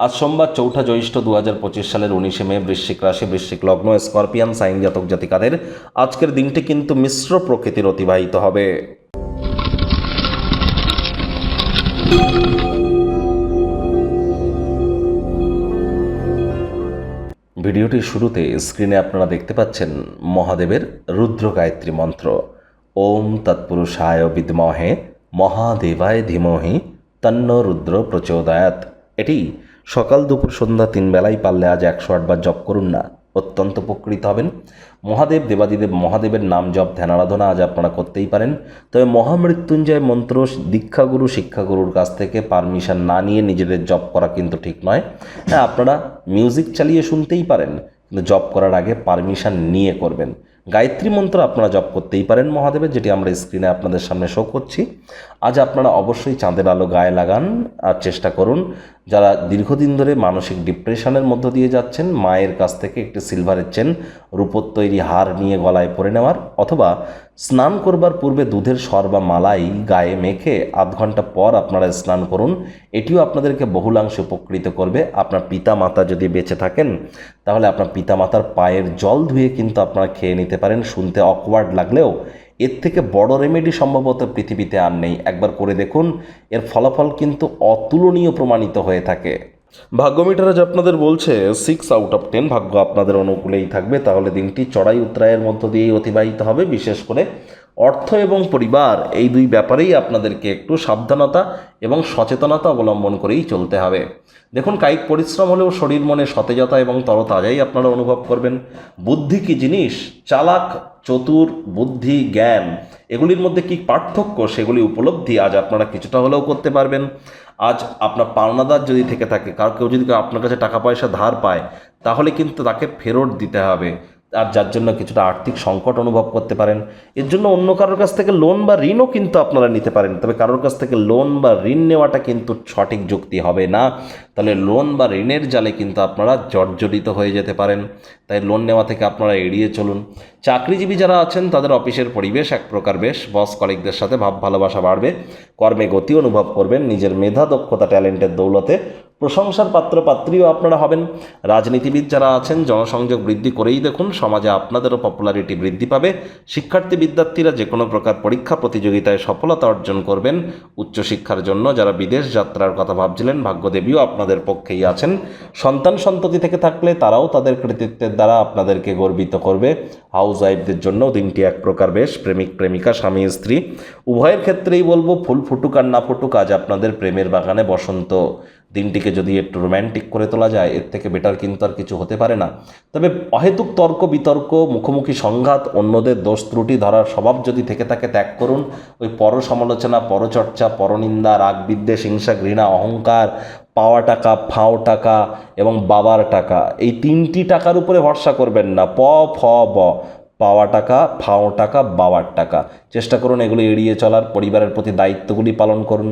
আজ সোমবার চৌঠা জ্যৈষ্ঠ দু হাজার পঁচিশ সালের উনিশে মে বৃশ্চিক রাশি, বৃশ্চিক লগ্ন, স্করপিয়ান, সাইন জাতক জাতিকাদের আজকের দিনটি কিন্তু মিশ্র প্রকৃতির অতিবাহিত হবে। ভিডিওটির শুরুতে স্ক্রিনে আপনারা দেখতে পাচ্ছেন মহাদেবের রুদ্র গায়ত্রী মন্ত্র। ওম তৎপুরুষায় বিদ্মহে, মহাদেবায় ধীমহি, তন্ন রুদ্র প্রচোদয়াত। এটি সকাল দুপুর সন্ধ্যা তিন বেলায় পারলে আজ একশো আটবার জপ করুন না। অত্যন্ত উপকৃত হবেন। মহাদেব দেবাদিদেব মহাদেবের নাম জপ ধ্যান আরাধনা আজ আপনারা করতেই পারেন। তবে মহামৃত্যুঞ্জয় মন্ত্র, দীক্ষাগুরু, শিক্ষাগুরুর কাছ থেকে পারমিশন না নিয়ে নিজেদের জপ করা কিন্তু ঠিক নয়। হ্যাঁ আপনারা মিউজিক চালিয়ে শুনতেই পারেন, কিন্তু জপ করার আগে পারমিশন নিয়ে করবেন। গায়ত্রী মন্ত্র আপনারা জপ করতেই পারেন মহাদেবের, যেটি আমরা স্ক্রিনে আপনাদের সামনে শো করছি। আজ আপনারা অবশ্যই চাঁদের আলো গায়ে লাগান আর চেষ্টা করুন যারা দীর্ঘদিন ধরে মানসিক ডিপ্রেশনের মধ্য দিয়ে যাচ্ছেন, মায়ের কাছ থেকে একটি সিলভারের চেন, রূপোর তৈরি হার নিয়ে গলায় পরে নেওয়ার অথবা স্নান করবার পূর্বে দুধের সর বা মালাই গায়ে মেখে আধ ঘণ্টা পর আপনারা স্নান করুন। এটিও আপনাদেরকে বহুলাংশে উপকৃত করবে। আপনার পিতা মাতা যদি বেঁচে থাকেন, তাহলে আপনার পিতা মাতার পায়ের জল ধুয়ে কিন্তু আপনারা খেয়ে নিতে পারেন। শুনতে অকওয়ার্ড লাগলেও এর থেকে বড় রেমেডি সম্ভবত পৃথিবীতে আর নেই। একবার করে দেখুন, এর ফলাফল কিন্তু অতুলনীয় প্রমাণিত হয়ে থাকে। ভাগ্যমিটার আজ আপনাদের বলছে সিক্স আউট অফ টেন ভাগ্য আপনাদের অনুকূলেই থাকবে। তাহলে দিনটি চড়াই উত্তরায়ের মধ্য দিয়েই অতিবাহিত হবে, বিশেষ করে অর্থ এবং পরিবার, এই দুই ব্যাপারেই আপনাদেরকে একটু সাবধানতা এবং সচেতনতা অবলম্বন করেই চলতে হবে। দেখুন, কায়িক পরিশ্রম হলেও শরীর মনে সতেজতা এবং তরতাজাই আপনারা অনুভব করবেন। বুদ্ধি কি জিনিস? চালাক, চতুর, বুদ্ধি, জ্ঞান, এগুলির মধ্যে কি পার্থক্য? সেগুলি উপলব্ধি আজ আপনারা কিছুটা হলেও করতে পারবেন। আজ আপনার পাওনাদার যদি থেকে থাকে, কার কেউ যদি আপনার কাছে টাকা পয়সা ধার পায়, তাহলে কিন্তু তাকে ফেরত দিতে হবে। আর যার জন্য কিছুটা আর্থিক সংকট অনুভব করতে পারেন। এর জন্য অন্য কারোর কাছ থেকে লোন বা ঋণও কিন্তু আপনারা নিতে পারেন। তবে কারোর কাছ থেকে লোন বা ঋণ নেওয়াটা কিন্তু সঠিক যুক্তি হবে না। তাহলে লোন বা ঋণের জালে কিন্তু আপনারা জর্জরিত হয়ে যেতে পারেন। তাই লোন নেওয়া থেকে আপনারা এড়িয়ে চলুন। চাকরিজীবী যারা আছেন, তাদের অফিসের পরিবেশ এক প্রকার বেশ। বস কলিকদের সাথে ভাব ভালোবাসা বাড়বে। কর্মে গতি অনুভব করবেন। নিজের মেধা, দক্ষতা ট্যালেন্টের দৌলতে প্রশংসার পাত্র পাত্রীও আপনারা হবেন। রাজনীতিবিদ যারা আছেন, জনসংযোগ বৃদ্ধি করেই দেখুন, সমাজে আপনাদেরও পপুলারিটি বৃদ্ধি পাবে। শিক্ষার্থী বিদ্যার্থীরা যে কোনো প্রকার পরীক্ষা প্রতিযোগিতায় সফলতা অর্জন করবেন। উচ্চশিক্ষার জন্য যারা বিদেশ যাত্রার কথা ভাবছিলেন, ভাগ্যদেবীও আপনাদের পক্ষেই আছেন। সন্তান সন্ততি থেকে থাকলে তারাও তাদের কৃতিত্বের দ্বারা আপনাদেরকে গর্বিত করবে। হাউস ওয়াইফদের জন্য দিনটি এক প্রকার বেশ, প্রেমিক, প্রেমিকা, স্বামী, স্ত্রী। উভয়ের ক্ষেত্রেই বলব, ফুল ফুটুক আর না ফুটুক, আজ আপনাদের প্রেমের বাগানে বসন্ত। দিনটিকে যদি একটু রোম্যান্টিক করে তোলা যায়, এর থেকে বেটার কিন্তু আর কিছু হতে পারে না। তবে অহেতুক তর্ক, বিতর্ক, মুখোমুখি সংঘাত, অন্যদের দোষ, ত্রুটি, ধরার স্বভাব যদি থেকে থাকে, ত্যাগ করুন। ওই পর সমালোচনা পরচর্চা, পরনিন্দা রাগ বিদ্বেষ হিংসা, ঘৃণা, অহংকার, পাওয়া টাকা, ফাও টাকা এবং বাবার টাকা, এই তিনটি টাকার উপরে ভরসা করবেন না। প, ফ, ব, পাওয়া টাকা, ফাও টাকা, বাবার টাকা। চেষ্টা করুন এগুলি এড়িয়ে চলার, পরিবারের প্রতি দায়িত্বগুলি পালন করুন।